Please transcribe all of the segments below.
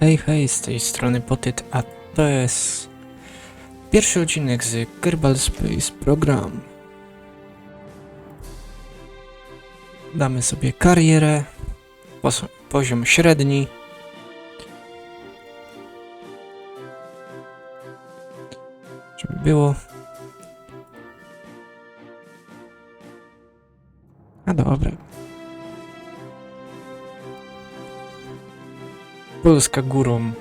Hej, hej, z tej strony Potyt, a to jest pierwszy odcinek z Kerbal Space Program. Damy sobie karierę, poziom średni. Żeby było. A dobra. Polska górą.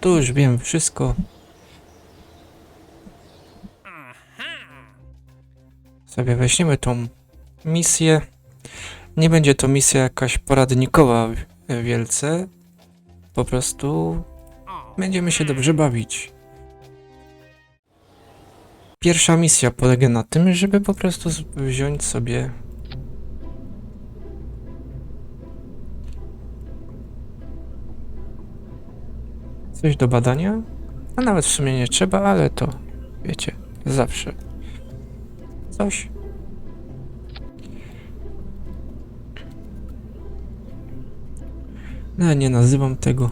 Tu już wiem wszystko. Sobie weźmiemy tą misję. Nie będzie to misja jakaś poradnikowa wielce. Po prostu będziemy się dobrze bawić. Pierwsza misja polega na tym, żeby po prostu wziąć sobie coś do badania, a nawet w sumie nie trzeba, ale to wiecie, zawsze coś. No, nie nazywam tego.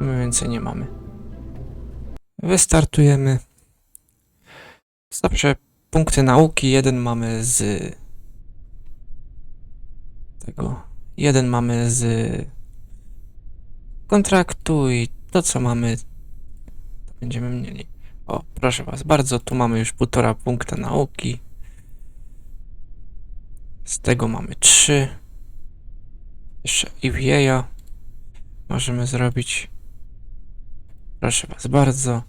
My więcej nie mamy. Wystartujemy. Zawsze punkty nauki. Jeden mamy z tego. Jeden mamy z kontraktu i to co mamy to będziemy mieli. O, proszę was bardzo, tu mamy już półtora punkta nauki. Z tego mamy trzy. Jeszcze EVA możemy zrobić. Proszę was bardzo.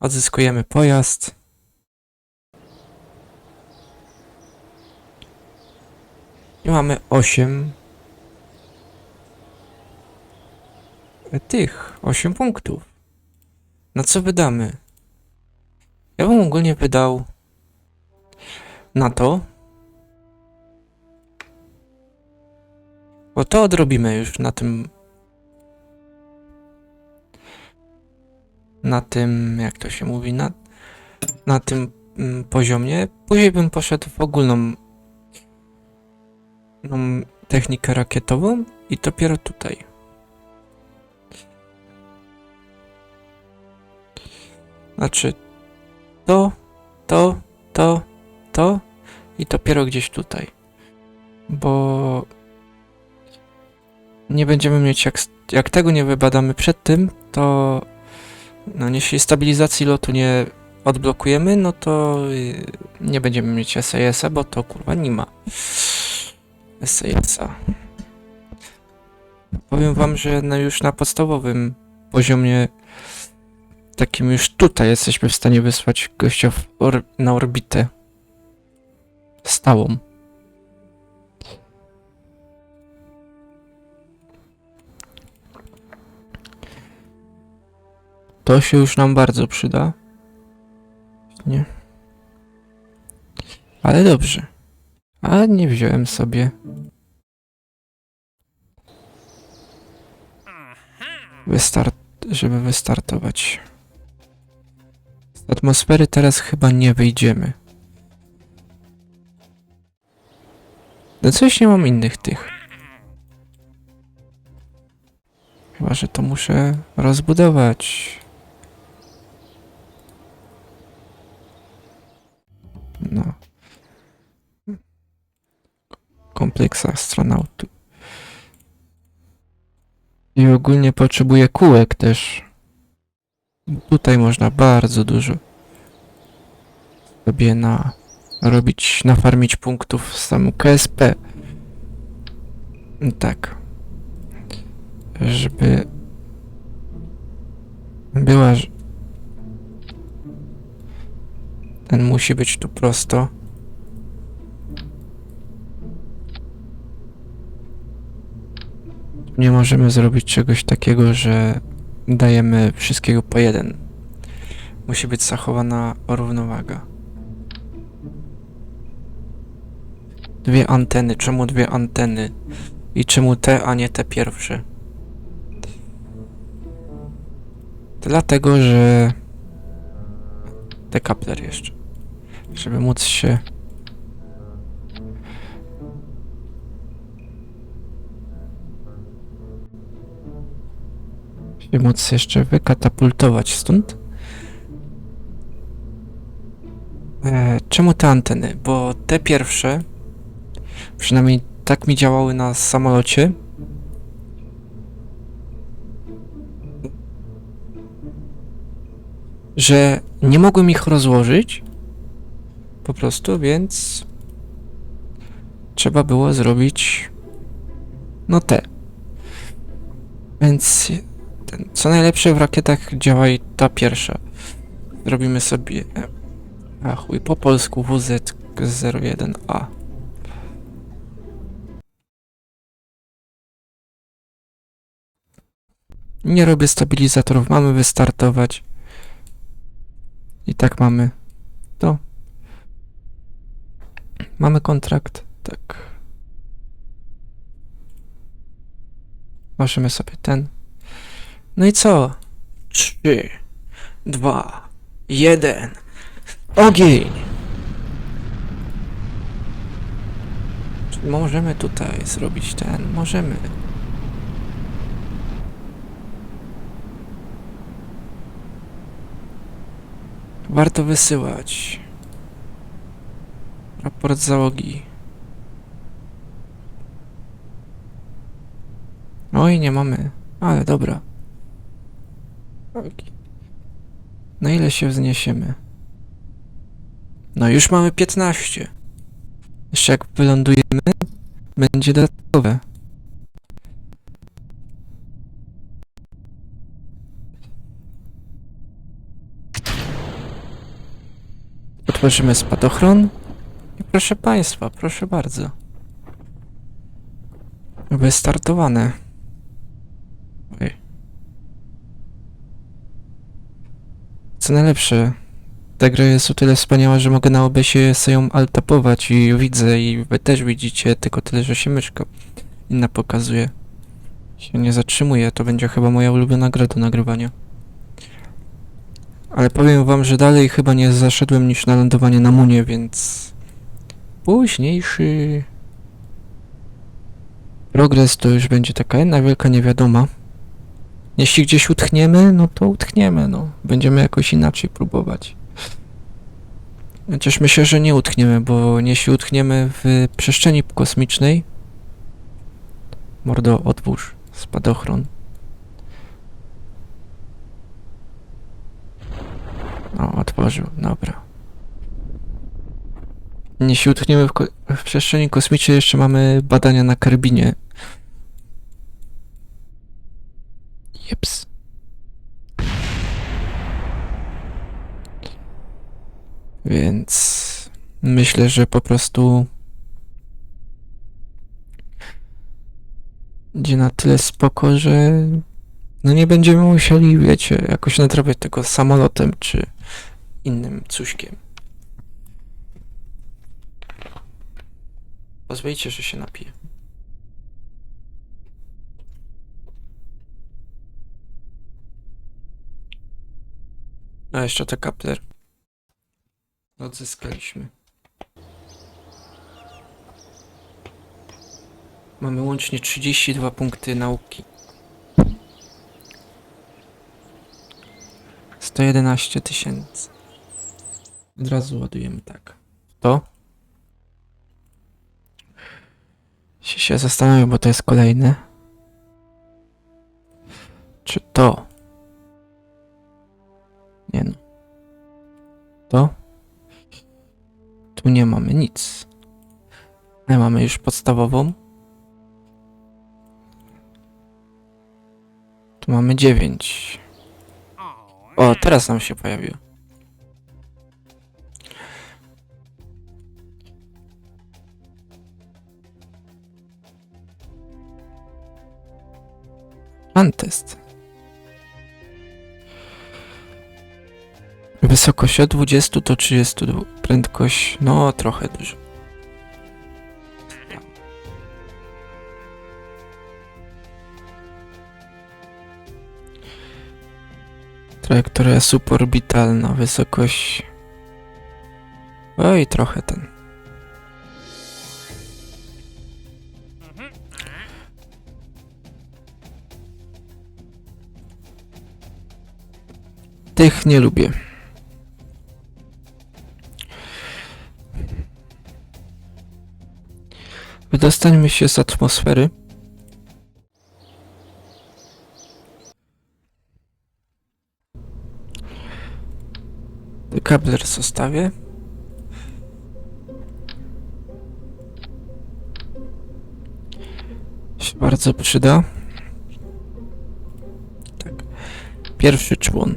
Odzyskujemy pojazd. I mamy 8 tych 8 punktów. Na co wydamy? Ja bym ogólnie wydał na to. Bo to odrobimy już na tym. Na tym, jak to się mówi, na, na tym mm, poziomie. Później bym poszedł w ogólną no, technikę rakietową i dopiero tutaj. Znaczy to, to, to, to i dopiero gdzieś tutaj. Bo nie będziemy mieć, jak, jak tego nie wybadamy przed tym, to no jeśli stabilizacji lotu nie odblokujemy, no to y, nie będziemy mieć SAS-a, bo to kurwa nie ma. SAS-a. Powiem wam, że no już na podstawowym poziomie, takim już tutaj jesteśmy w stanie wysłać gościa or na orbitę stałą. To się już nam bardzo przyda. Nie. Ale dobrze. Ale nie wziąłem sobie. Wystart, żeby wystartować. Z atmosfery teraz chyba nie wyjdziemy. No coś nie mam innych tych. Chyba, że to muszę rozbudować. No. Kompleks astronautów. I ogólnie potrzebuję kółek też. Tutaj można bardzo dużo sobie na robić, nafarmić punktów w samym KSP. Tak. Żeby była, ten musi być tu prosto. Nie możemy zrobić czegoś takiego, że dajemy wszystkiego po jeden. Musi być zachowana równowaga. Dwie anteny. Czemu dwie anteny? I czemu te, a nie te pierwsze? Dlatego, że dekapler jeszcze. Żeby móc się się móc jeszcze wykatapultować stąd. E, czemu te anteny? Bo te pierwsze, przynajmniej tak mi działały na samolocie. Że nie mogłem ich rozłożyć. Po prostu, więc trzeba było zrobić no te. Więc ten, co najlepsze w rakietach działa i ta pierwsza. Zrobimy sobie e, a chuj, po polsku WZ01A. Nie robię stabilizatorów, mamy wystartować. I tak mamy to. Mamy kontrakt, tak. Możemy sobie ten. No i co? Trzy, dwa, jeden. Ogień! Możemy tutaj zrobić ten, możemy. Warto wysyłać. Raport załogi. Oj, nie mamy. Ale dobra. Na ile się wzniesiemy? No już mamy 15. Jeszcze jak wylądujemy, będzie dodatkowe. Otworzymy spadochron. I proszę Państwa, proszę bardzo. Wystartowane. Oj. Co najlepsze, ta gra jest o tyle wspaniała, że mogę na OBS-ie ją altapować i widzę i wy też widzicie, tylko tyle, że się myszka inna pokazuje. Się nie zatrzymuje, to będzie chyba moja ulubiona gra do nagrywania. Ale powiem wam, że dalej chyba nie zaszedłem niż na lądowanie na Munie, więc... Późniejszy... Progres to już będzie taka jedna wielka niewiadoma. Jeśli gdzieś utchniemy, no to utchniemy, no. Będziemy jakoś inaczej próbować. Chociaż myślę, że nie utchniemy, bo jeśli utchniemy w przestrzeni kosmicznej... Mordo, otwórz spadochron. O, otworzył, dobra. Jeśli utchniemy w, w przestrzeni kosmicznej, jeszcze mamy badania na karbinie. Jeps. Więc myślę, że po prostu będzie na tyle spoko, że no nie będziemy musieli, wiecie, jakoś nadrabiać tego samolotem czy innym cuśkiem. Pozwolicie, że się napiję. A jeszcze te kapler. Odzyskaliśmy. Mamy łącznie 32 punkty nauki. 111 tysięcy. Od razu ładujemy tak. To. Się, się zastanawiam, bo to jest kolejne. Czy to? Nie no. To? Tu nie mamy nic. Ale mamy już podstawową. Tu mamy 9. O, teraz nam się pojawił. Antest. Wysokość od 20 do 32. Prędkość, no trochę dużo. Trajektoria suborbitalna, wysokość... Oj, trochę ten. Tych nie lubię. Wydostańmy się z atmosfery. Kabler zostawię. Się bardzo przyda. Tak. Pierwszy człon.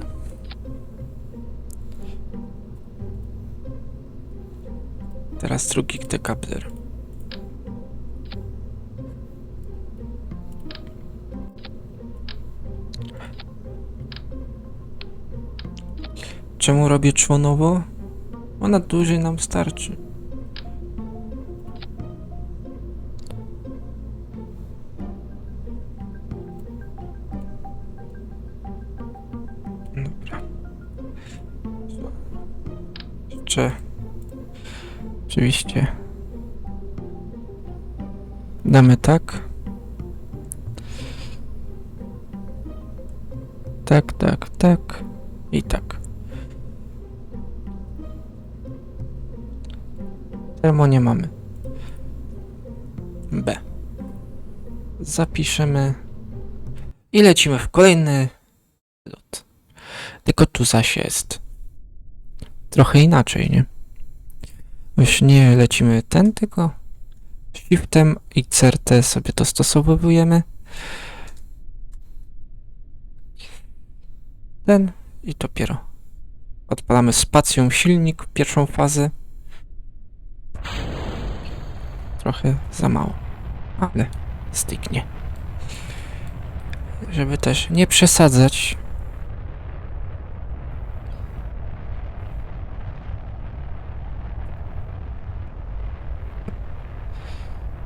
Teraz drugi dekabler. Czemu robię członowo? Ona dłużej nam starczy. Dobra. Jeszcze. Oczywiście. Damy tak. Tak, tak, tak. Termo nie mamy. B. Zapiszemy. I lecimy w kolejny lot. Tylko tu zaś jest. Trochę inaczej, nie? Już nie lecimy ten, tylko shiftem i CRT sobie dostosowujemy. Ten i dopiero. Odpalamy spacją silnik, pierwszą fazę. Trochę za mało, ale styknie. Żeby też nie przesadzać.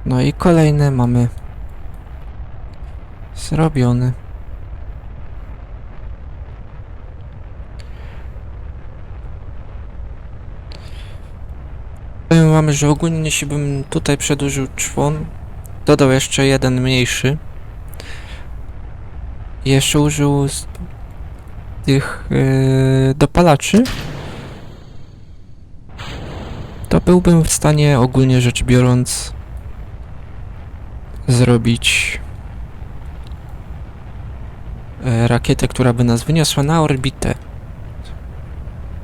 No i kolejne mamy zrobione. Wam, że ogólnie jeśli bym tutaj przedłużył człon, dodał jeszcze jeden mniejszy. Jeszcze użył tych yy, dopalaczy. To byłbym w stanie ogólnie rzecz biorąc zrobić e, rakietę, która by nas wyniosła na orbitę.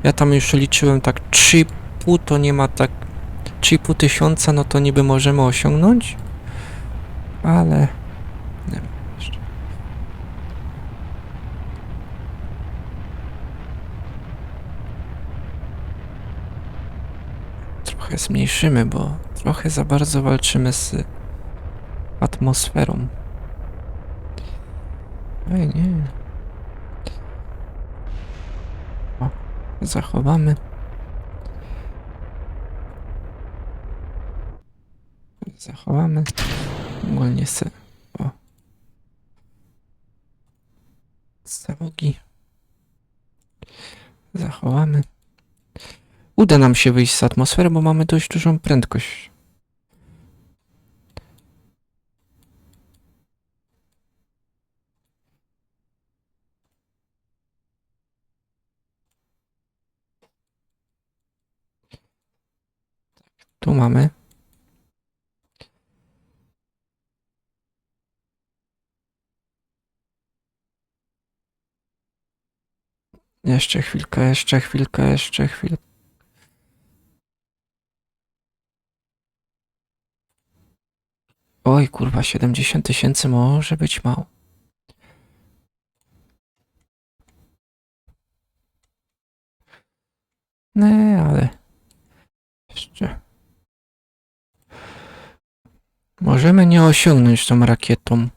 Ja tam już liczyłem tak 3,5 to nie ma tak 3,5 tysiąca, no to niby możemy osiągnąć, ale nie wiem jeszcze. Trochę zmniejszymy, bo trochę za bardzo walczymy z atmosferą. Ej, nie. O, zachowamy. Zachowamy. Ogólnie se. O. Załogi. Zachowamy. Uda nam się wyjść z atmosfery, bo mamy dość dużą prędkość. Tu mamy. Jeszcze chwilkę, jeszcze chwilkę, jeszcze chwilkę. Oj, kurwa, 70 tysięcy może być mało. Nie, ale jeszcze. Możemy nie osiągnąć tą rakietą.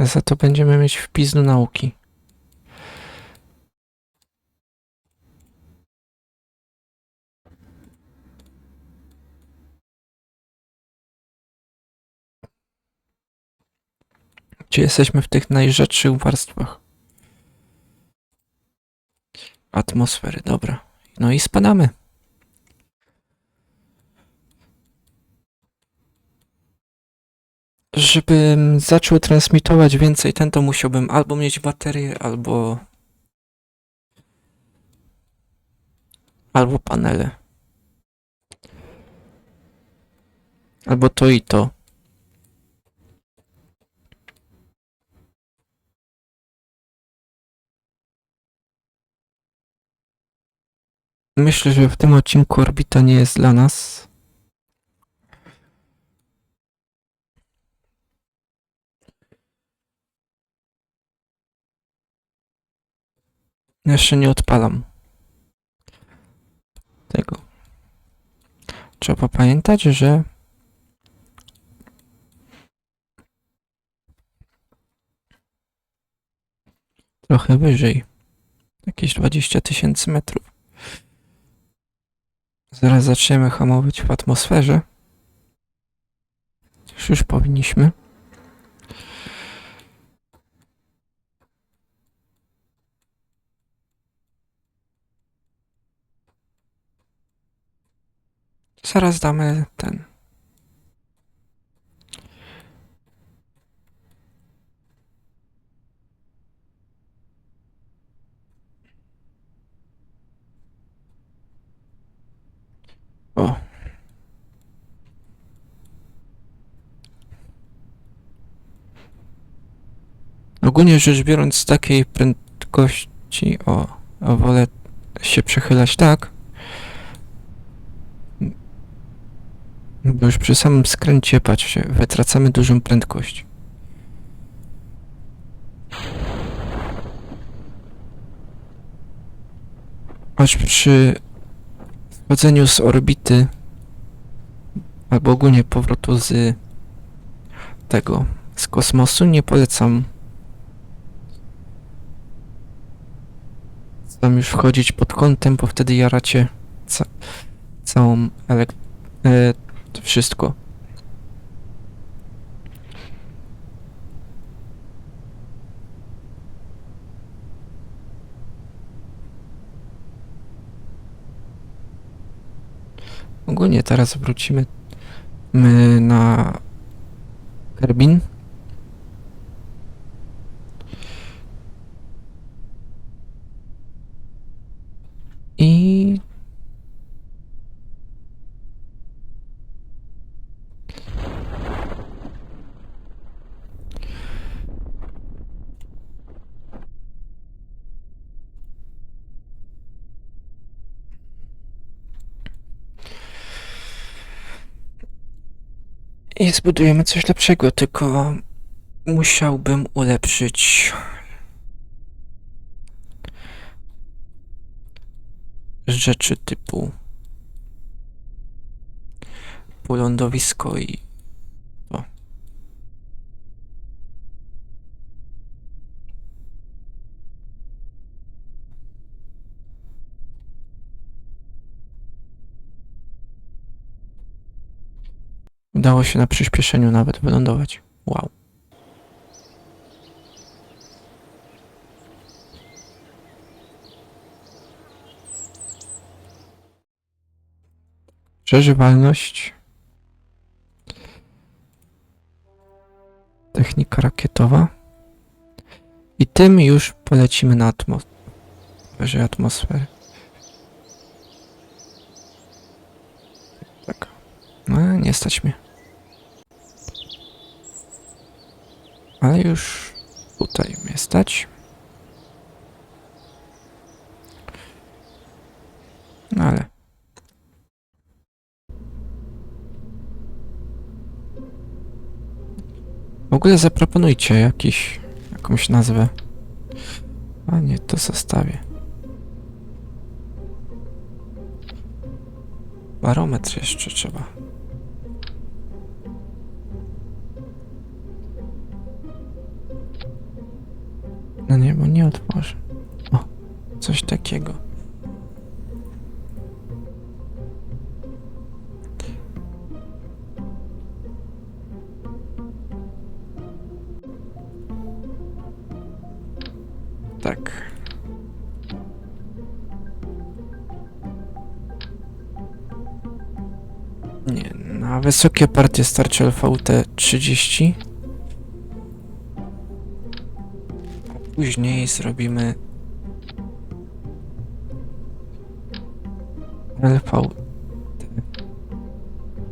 Za to będziemy mieć wpis do nauki. Czy jesteśmy w tych najrzadszych warstwach? Atmosfery, dobra. No i spadamy. Żebym zaczął transmitować więcej ten, to musiałbym albo mieć baterię, albo... Albo panele. Albo to i to. Myślę, że w tym odcinku orbita nie jest dla nas. Jeszcze nie odpalam tego. Trzeba pamiętać, że trochę wyżej. Jakieś 20 tysięcy metrów. Zaraz zaczniemy hamować w atmosferze. Już, powinniśmy. Zaraz damy ten. O. Ogólnie rzecz biorąc, z takiej prędkości, o, o wolę się przechylać tak, bo już przy samym skręcie, patrzcie, wytracamy dużą prędkość. Aż przy schodzeniu z orbity, albo ogólnie powrotu z tego, z kosmosu, nie polecam tam już wchodzić pod kątem, bo wtedy jaracie ca całą elek... To wszystko. Ogólnie teraz wrócimy my na Kerbin. I I zbudujemy coś lepszego, tylko musiałbym ulepszyć. Rzeczy typu lądowisko i to. Udało się na przyspieszeniu nawet wylądować. Wow. Przeżywalność. Technika rakietowa. I tym już polecimy na atmosferę. Wyżej atmosfery. Tak. No, nie stać mnie. Ale już tutaj mnie stać. No ale. W ogóle zaproponujcie jakiś, jakąś nazwę. A nie, to zostawię. Barometr jeszcze trzeba. No nie, bo nie otworzę. O, coś takiego. Tak. Nie, na wysokie partie starczy LVT 30. później zrobimy LVT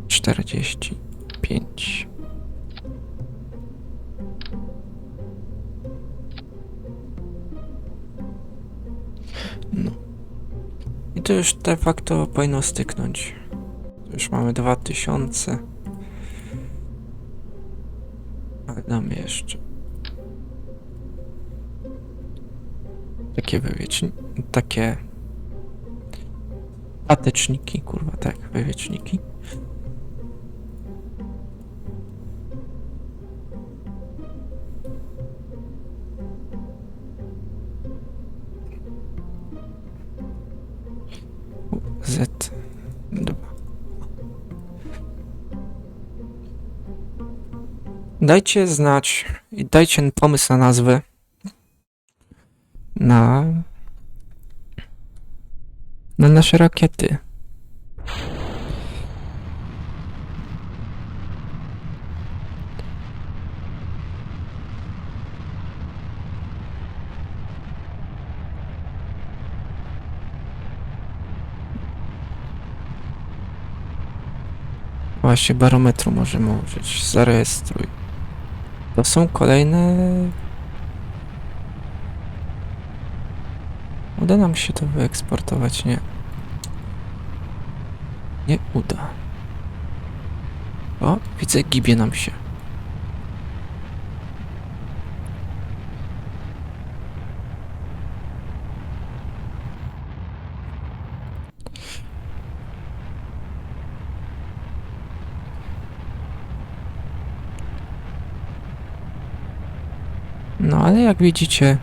45. No. I to już de facto powinno styknąć. Już mamy 2000. Ale damy jeszcze. Takie wywieczniki. Takie. Pateczniki, kurwa, tak, wywieczniki. Z. Dajcie znać i dajcie pomysł na nazwę. Na. Na nasze rakiety. Właśnie barometru możemy użyć. Zarejestruj. To są kolejne. Uda nam się to wyeksportować? Nie. Nie uda. O, widzę, gibie nam się. No ale jak widzicie,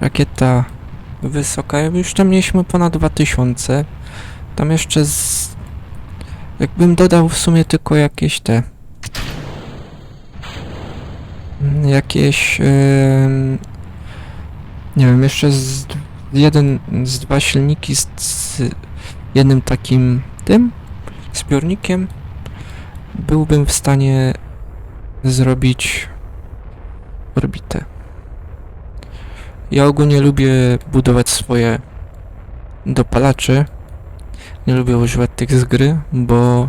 rakieta wysoka, już tam mieliśmy ponad 2000. Tam jeszcze z... Jakbym dodał w sumie tylko jakieś te... Jakieś... em, nie wiem, jeszcze z... Jeden, z dwa silniki z, z jednym takim tym zbiornikiem byłbym w stanie zrobić orbitę. Ja ogólnie lubię budować swoje dopalacze. Nie lubię używać tych z gry, bo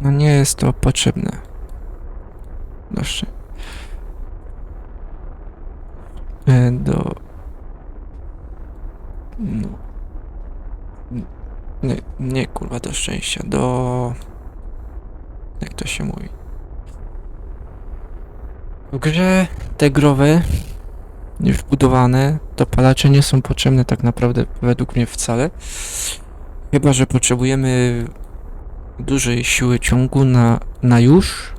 no nie jest to potrzebne. Proszę. E, Do... No. Nie, nie kurwa do szczęścia, do... Jak to się mówi? W grze te growe, już wbudowane, dopalacze nie są potrzebne tak naprawdę według mnie wcale. Chyba, że potrzebujemy dużej siły ciągu na, na już.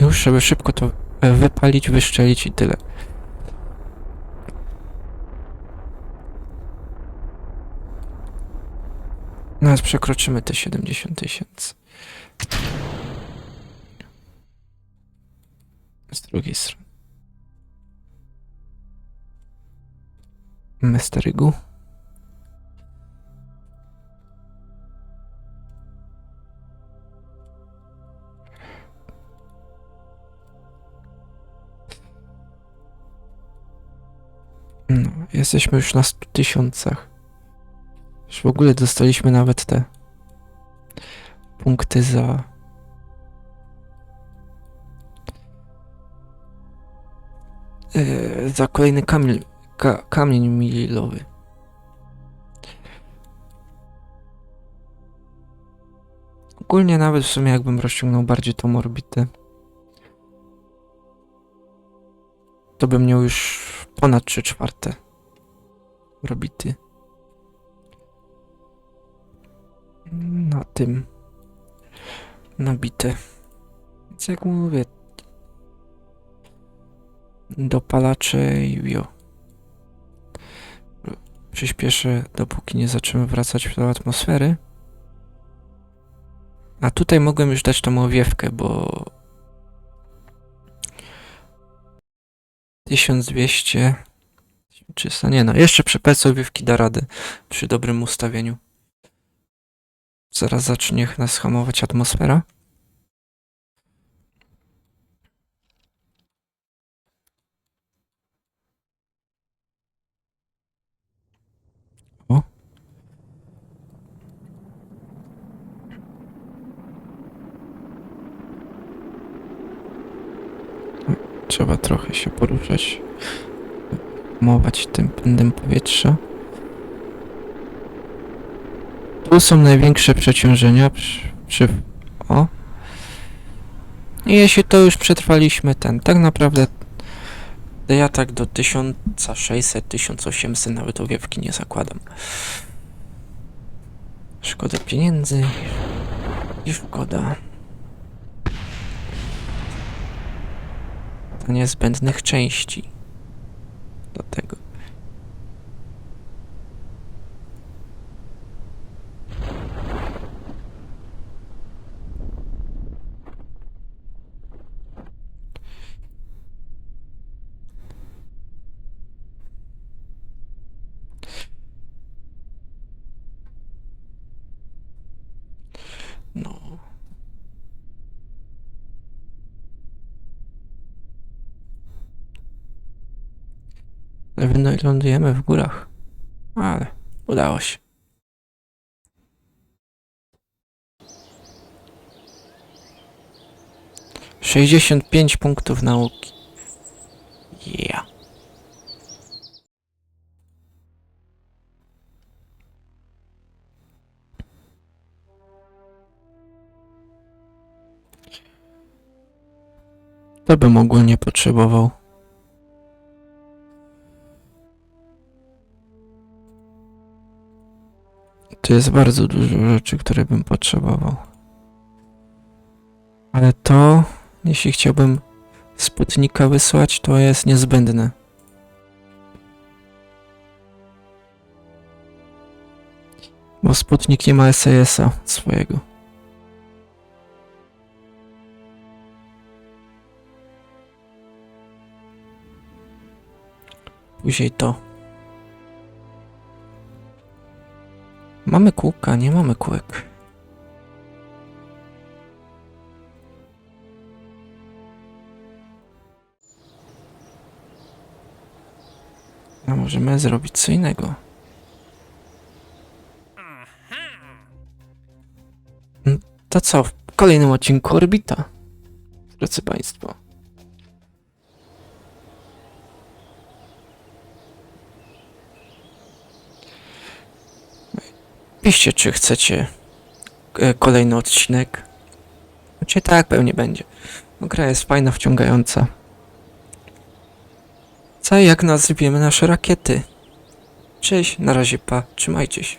Już, żeby szybko to wypalić, wyszczelić i tyle. Teraz przekroczymy te 70 tysięcy. Z drugiej strony. Mysterygu. No, jesteśmy już na 100 tysiącach. Już w ogóle dostaliśmy nawet te punkty za za kolejny kamień, ka, kamień milowy. Ogólnie nawet w sumie jakbym rozciągnął bardziej tą orbitę, to bym miał już ponad 3 czwarte orbity. Na tym nabite. Więc jak mówię, dopalaczy Yu. Przyspieszę, dopóki nie zaczniemy wracać do atmosfery. A tutaj mogłem już dać tą owiewkę, bo 1200 czysta, nie no, jeszcze przy owiewki da rady przy dobrym ustawieniu. Zaraz zacznie nas hamować atmosfera. Trzeba trochę się poruszać hamować tym pędem powietrza. Tu są największe przeciążenia przy, przy... O! I jeśli to już przetrwaliśmy ten, tak naprawdę ja tak do 1600-1800 nawet owiewki nie zakładam. Szkoda pieniędzy i szkoda niezbędnych części do tego. No. No i lądujemy w górach. Ale udało się. Sześćdziesiąt pięć punktów nauki. Ja. To bym ogólnie potrzebował. Tu jest bardzo dużo rzeczy, które bym potrzebował. Ale to, jeśli chciałbym Sputnika wysłać, to jest niezbędne. Bo Sputnik nie ma SAS-a swojego. Później to. Mamy kółka, nie mamy kółek. A możemy zrobić co innego. Mm, To co, w kolejnym odcinku Orbita, drodzy Państwo. Piszcie, czy chcecie e, kolejny odcinek. Znaczy tak, pewnie będzie. Gra jest fajna, wciągająca. Co jak nazwiemy nasze rakiety? Cześć, na razie pa, trzymajcie się.